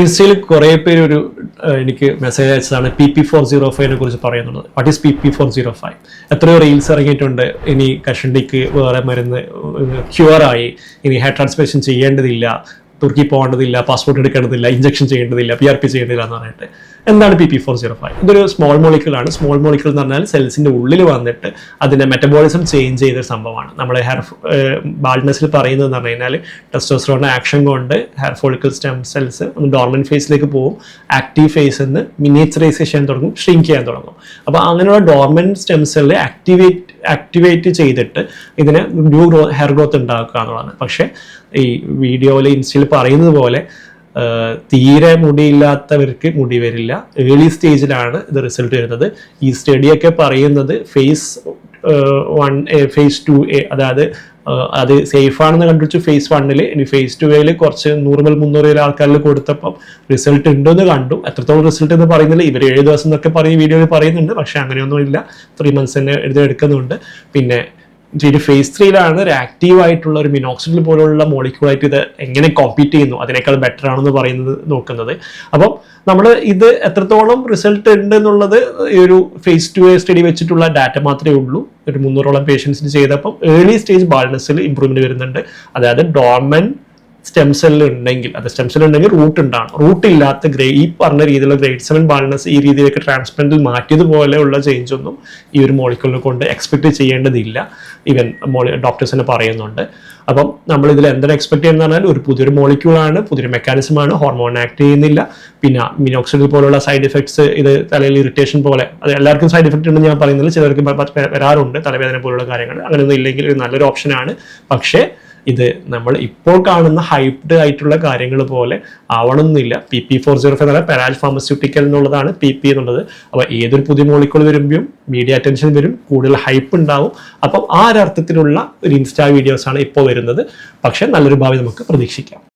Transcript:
ഇൻസ്റ്റയിൽ കുറേ പേര് ഒരു എനിക്ക് മെസ്സേജ് അയച്ചതാണ് പി പി ഫോർ സീറോ ഫൈവിനെ കുറിച്ച് പറയുന്നുള്ളത്. What is P P four zero five എത്രയോ റീൽസ് ഇറങ്ങിയിട്ടുണ്ട്. ഇനി കഷണ്ടിക്ക് വേറെ മരുന്ന് ക്യൂർ ആയി. ഇനി ഹെയർ ട്രാൻസ്പ്ലേഷൻ ചെയ്യേണ്ടതില്ല. തുർക്കി പോകേണ്ടതില്ല പാസ്പോർട്ട് എടുക്കേണ്ടതില്ല ഇഞ്ചക്ഷൻ ചെയ്യേണ്ടതില്ല പി ആർ പി ചെയ്യേണ്ടതില്ല എന്ന് പറഞ്ഞിട്ട് എന്താണ് P P four zero five ഇതൊരു സ്മോൾ മോളിക്യൂൾ ആണ്. സ്മോൾ മോളിക്യൂൾ എന്ന് പറഞ്ഞാൽ സെൽസിന്റെ ഉള്ളിൽ വന്നിട്ട് അതിന്റെ മെറ്റബോളിസം ചേഞ്ച് ചെയ്ത സംഭവമാണ്. നമ്മൾ ഹെയർ ബാൾഡ്നെസ്സിൽ പറയുന്നത് എന്ന് പറഞ്ഞു കഴിഞ്ഞാൽ ടെസ്റ്റോസ്റ്ററോണിന്റെ ആക്ഷൻ കൊണ്ട് ഹെയർ ഫോളിക്കൽ സ്റ്റെം സെൽസ് ഒന്ന് ഡോർമൻ ഫേസിലേക്ക് പോകും. ആക്റ്റീവ് ഫേസിൽ നിന്ന് മിനിയേച്ചറൈസേഷൻ തുടങ്ങും ഷ്രിങ്ക് ചെയ്യാൻ തുടങ്ങും. അപ്പോൾ അങ്ങനെയുള്ള dormant stem cell activate activate ചെയ്തിട്ട് ഇതിന് ന്യൂ ഗ്രോ ഹെയർ ഗ്രോത്ത് ഉണ്ടാക്കുക എന്നുള്ളതാണ്. പക്ഷേ ഈ വീഡിയോയിൽ ഇൻസ്റ്റയിൽ പറയുന്നത് പോലെ തീരെ മുടിയില്ലാത്തവർക്ക് മുടി വരില്ല. ഏർലി സ്റ്റേജിലാണ് ഇത് റിസൾട്ട് വരുന്നത്. ഈ സ്റ്റഡിയൊക്കെ പറയുന്നത് phase one A phase two A അതായത് അത് സേഫ് ആണെന്ന് ഫേസ് വണ്ണിൽ ഇനി ഫേസ് ടു എയിൽ കുറച്ച് നൂറ് മുതൽ മുന്നൂറ് പേര് ആൾക്കാരിൽ കൊടുത്തപ്പം റിസൾട്ട് ഉണ്ടെന്ന് കണ്ടു. എത്രത്തോളം റിസൾട്ട് എന്ന് പറയുന്നില്ല. ഇവർ ഏഴ് ദിവസം എന്നൊക്കെ പറയും വീഡിയോയിൽ പറയുന്നുണ്ട്. പക്ഷെ അങ്ങനെയൊന്നും ഇല്ല. ത്രീ മന്ത്സ് തന്നെ എഴുതി എടുക്കുന്നുണ്ട്. പിന്നെ ഇത് ഫേസ് ത്രീയിലാണ് ഒരു ആക്റ്റീവ് ആയിട്ടുള്ള ഒരു മിനോക്സിഡിൽ പോലുള്ള മോളിക്യൂളായിട്ട് ഇത് എങ്ങനെ കോമ്പീറ്റ് ചെയ്യുന്നു? അതിനേക്കാൾ ബെറ്റർ ആണെന്ന് പറയുന്നത് നോക്കുന്നത്. അപ്പം നമ്മൾ ഇത് എത്രത്തോളം റിസൾട്ട് ഉണ്ട് എന്നുള്ളത് ഈ ഒരു ഫേസ് ടു സ്റ്റഡി വെച്ചിട്ടുള്ള ഡാറ്റ മാത്രമേ ഉള്ളൂ. ഒരു മുന്നൂറോളം പേഷ്യൻസിന് ചെയ്തപ്പം ഏർലി സ്റ്റേജ് ബാൾനെസ്സിൽ ഇമ്പ്രൂവ്മെന്റ് വരുന്നുണ്ട്. അതായത് ഡോർമൻ സ്റ്റെം സെല്ല് ഉണ്ടെങ്കിൽ അത് സ്റ്റെം സെൽ ഉണ്ടെങ്കിൽ റൂട്ട് ഉണ്ടാണ് റൂട്ട് ഇല്ലാത്ത ഗ്രേ ഈ പറഞ്ഞ രീതിയിലുള്ള ഗ്രേഡ് സെവൻ ബാലൻസ് ഈ രീതിയിലേക്ക് ട്രാൻസ്പ്ലാന്റിൽ മാറ്റിയതുപോലെയുള്ള ചേഞ്ച് ഒന്നും ഈ ഒരു മോളിക്യൂളിനെ കൊണ്ട് എക്സ്പെക്ട് ചെയ്യേണ്ടതില്ല. ഈവൻ മോളി ഡോക്ടേഴ്സ് തന്നെ പറയുന്നുണ്ട്. അപ്പം നമ്മൾ ഇതിൽ എന്താണ് എക്സ്പെക്ട് ചെയ്യുന്നത് പറഞ്ഞാൽ ഒരു പുതിയൊരു മോളിക്യൂളാണ് പുതിയൊരു മെക്കാനിസമാണ് ഹോർമോൺ ആക്ട് ചെയ്യുന്നില്ല. പിന്നെ മിനോക്സിഡിൽ പോലുള്ള സൈഡ് എഫക്ട്സ് ഇത് തലയിൽ ഇറിറ്റേഷൻ പോലെ അത് എല്ലാവർക്കും സൈഡ് എഫക്റ്റ് ഉണ്ടെന്ന് ഞാൻ പറയുന്നില്ല ചിലർക്ക് വരാറുണ്ട് തലവേദന പോലുള്ള കാര്യങ്ങൾ. അങ്ങനെയൊന്നും ഇല്ലെങ്കിൽ ഒരു നല്ലൊരു ഓപ്ഷനാണ് പക്ഷേ ഇത് നമ്മൾ ഇപ്പോൾ കാണുന്ന ഹൈപ്ഡ് ആയിട്ടുള്ള കാര്യങ്ങൾ പോലെ ആവണമെന്നില്ല P P four zero five എന്നാൽ പെരാൽ ഫാർമസ്യൂട്ടിക്കൽ എന്നുള്ളതാണ് പി പി എന്നുള്ളത്. അപ്പോൾ ഏതൊരു പുതിയ മോളിക്കോൾ വരുമ്പോഴും മീഡിയ അറ്റൻഷൻ വരും കൂടുതൽ ഹൈപ്പ് ഉണ്ടാവും. അപ്പം ആ ഒരർത്ഥത്തിലുള്ള ഒരു ഇൻസ്റ്റാ വീഡിയോസ് ആണ് ഇപ്പോൾ വരുന്നത്. പക്ഷേ നല്ലൊരു ഭാവി നമുക്ക് പ്രതീക്ഷിക്കാം.